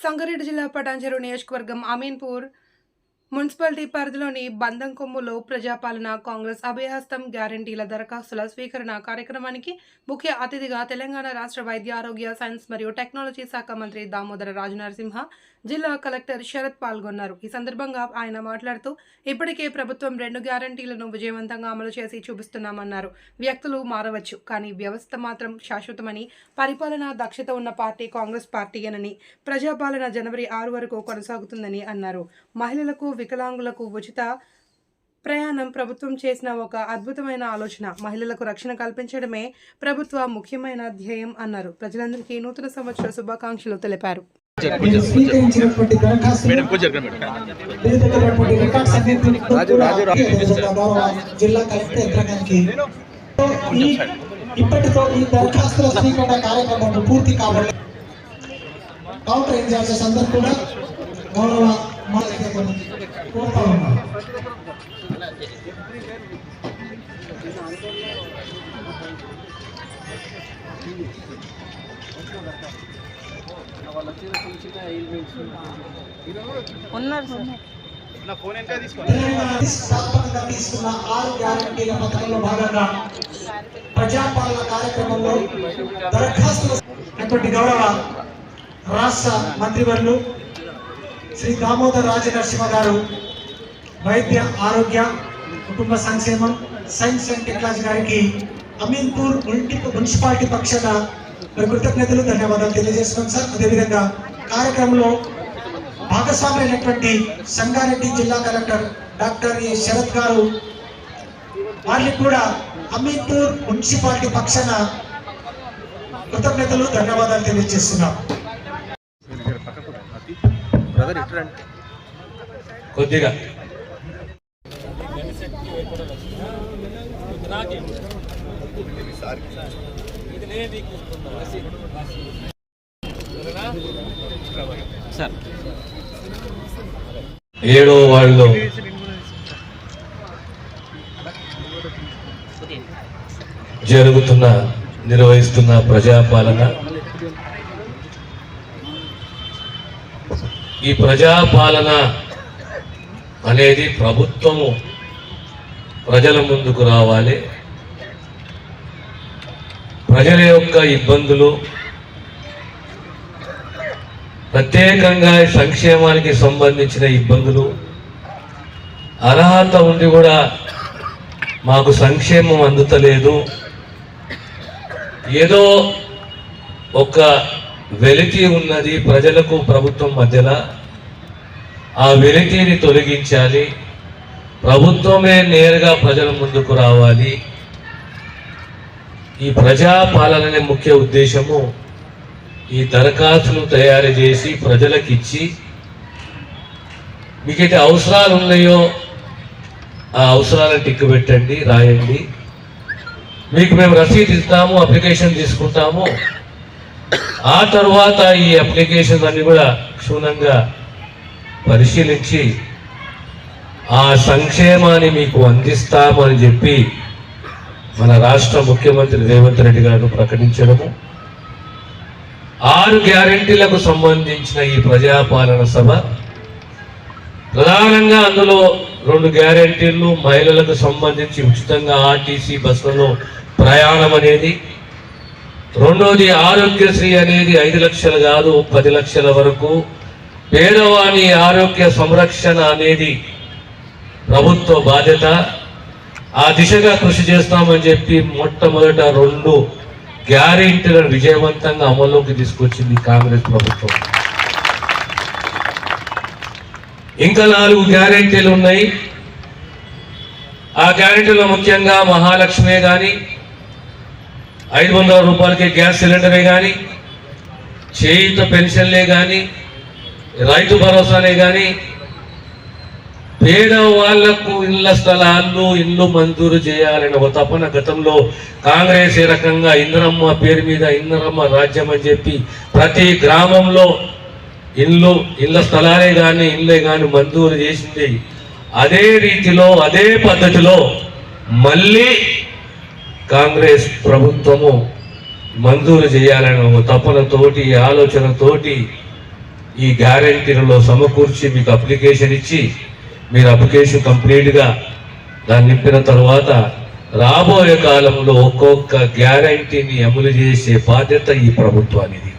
సంగారెడ్డి జిల్లా పటాన్చెరు నియోజకవర్గం అమీన్పూర్ మున్సిపాలిటీ పరిధిలోని బంధం కొమ్ములో ప్రజాపాలన కాంగ్రెస్ అభయహస్తం గ్యారంటీల దరఖాస్తుల స్వీకరణ కార్యక్రమానికి ముఖ్య అతిథిగా తెలంగాణ రాష్ట్ర వైద్య ఆరోగ్య సైన్స్ మరియు టెక్నాలజీ శాఖ మంత్రి దామోదర రాజనరసింహ జిల్లా కలెక్టర్ శరత్ పాల్గొన్నారు. ఈ సందర్భంగా ఆయన మాట్లాడుతూ ఇప్పటికే ప్రభుత్వం రెండు గ్యారంటీలను విజయవంతంగా అమలు చేసి చూపిస్తున్నామన్నారు. వ్యక్తులు మారవచ్చు కానీ వ్యవస్థ మాత్రం శాశ్వతమని పరిపాలన దక్షత ఉన్న పార్టీ కాంగ్రెస్ పార్టీయేనని ప్రజాపాలన జనవరి ఆరు వరకు కొనసాగుతుందని అన్నారు. మహిళలకు వికలాంగులకు ఉచిత ప్రయాణం ప్రభుత్వం చేసిన ఒక అద్భుతమైన ఆలోచన. మహిళలకు రక్షణ కల్పించడమే ప్రభుత్వ ముఖ్యమైన ధ్యేయం అన్నారు. ప్రజలందరికీ నూతన సంవత్సర శుభాకాంక్షలు తెలిపారు. ఇప్పటితో ఈ దరఖాస్తుల స్వీకరణ కార్యక్రమం పూర్తి కౌంటర్ అందరూ కూడా గౌరవ కోరుతా ఉన్నారు సార్. స్థాపనగా తీసుకున్న ఆరు గ్యారంటీల పథకంలో భాగంగా ప్రజాపాలన కార్యక్రమంలో దరఖాస్తులు గౌరవ రాష్ట్ర మంత్రివర్యులు శ్రీ దామోదర్ రాజనరసింహ గారు వైద్య ఆరోగ్య కుటుంబ సంక్షేమం సైన్స్ అండ్ టెక్నాలజీ గారికి అమీన్పూర్ మున్సిపాలిటీ పక్షాన మరి కృతజ్ఞతలు ధన్యవాదాలు తెలియజేస్తున్నాం సార్. అదేవిధంగా కార్యక్రమంలో భాగస్వామి సంగారెడ్డి జిల్లా కలెక్టర్ డాక్టర్ ఏ. శరత్ గారు వారికి కూడా అమీన్పూర్ మున్సిపాలిటీ పక్షాన కృతజ్ఞతలు ధన్యవాదాలు తెలియజేస్తున్నాం. కొద్దిగా. సార్. ఏడో వాళ్ళు. జరుగుతున్న నిర్వహిస్తున్న ప్రజాపాలన ఈ ప్రజాపాలన అనేది ప్రభుత్వము ప్రజల ముందుకు రావాలి. ప్రజల యొక్క ఇబ్బందులు ప్రత్యేకంగా సంక్షేమానికి సంబంధించిన ఇబ్బందులు అర్హత ఉండి కూడా మాకు సంక్షేమం అందుతలేదు. ఏదో ఒక వెలితి ఉన్నది ప్రజలకు ప్రభుత్వం మధ్యలో ఆ వెలితిని తొలగించాలి. ప్రభుత్వమే నేరుగా ప్రజల ముందుకు రావాలి. ఈ ప్రజాపాలననే ముఖ్య ఉద్దేశము. ఈ దరఖాస్తులు తయారు చేసి ప్రజలకు ఇచ్చి మీకైతే అవసరాలు ఉన్నాయో ఆ అవసరాలను టిక్కు పెట్టండి రాయండి. మీకు మేము రసీదు ఇస్తాము అప్లికేషన్ తీసుకుంటాము. ఆ తర్వాత ఈ అప్లికేషన్ అన్ని కూడా క్షుణ్ణంగా పరిశీలించి ఆ సంక్షేమాన్ని మీకు అందిస్తామని చెప్పి మన రాష్ట్ర ముఖ్యమంత్రి రేవంత్ రెడ్డి గారు ప్రకటించడము. ఆరు గ్యారెంటీలకు సంబంధించిన ఈ ప్రజాపాలన సభ ప్రధానంగా అందులో రెండు గ్యారెంటీలు మహిళలకు సంబంధించి ఉచితంగా ఆర్టీసీ బస్సులలో ప్రయాణం అనేది రెండోది ఆరోగ్యశ్రీ అనేది ఐదు లక్షలు కాదు పది లక్షల వరకు. పేదవాని ఆరోగ్య సంరక్షణ అనేది ప్రభుత్వ బాధ్యత. ఆ దిశగా కృషి చేస్తామని చెప్పి మొట్టమొదట రెండు గ్యారెంటీలను విజయవంతంగా అమల్లోకి తీసుకొచ్చింది కాంగ్రెస్ ప్రభుత్వం. ఇంకా నాలుగు గ్యారెంటీలు ఉన్నాయి. ఆ గ్యారెంటీలో ముఖ్యంగా మహాలక్ష్మే కానీ ఐదు వందల రూపాయలకి గ్యాస్ సిలిండరే కానీ చేయుత పెన్షన్లే కానీ రైతు భరోసానే కానీ పేద వాళ్ళకు ఇళ్ళ స్థలాలు ఇల్లు మంజూరు చేయాలని ఒక తపన గతంలో కాంగ్రెస్ ఏ రకంగా ఇంద్రమ్మ పేరు మీద ఇంద్రమ్మ రాజ్యం అని చెప్పి ప్రతి గ్రామంలో ఇల్లు ఇళ్ళ స్థలాలే కానీ ఇల్లే కానీ మంజూరు చేసింది. అదే రీతిలో అదే పద్ధతిలో మళ్ళీ కాంగ్రెస్ ప్రభుత్వము మంజూరు చేయాలని ఒక తపనతోటి ఆలోచనతోటి ఈ గ్యారంటీలలో సమకూర్చి మీకు అప్లికేషన్ ఇచ్చి మీరు అప్లికేషన్ కంప్లీట్గా దాన్ని నింపిన తర్వాత రాబోయే కాలంలో ఒక్కొక్క గ్యారంటీని అమలు చేసే బాధ్యత ఈ ప్రభుత్వానికి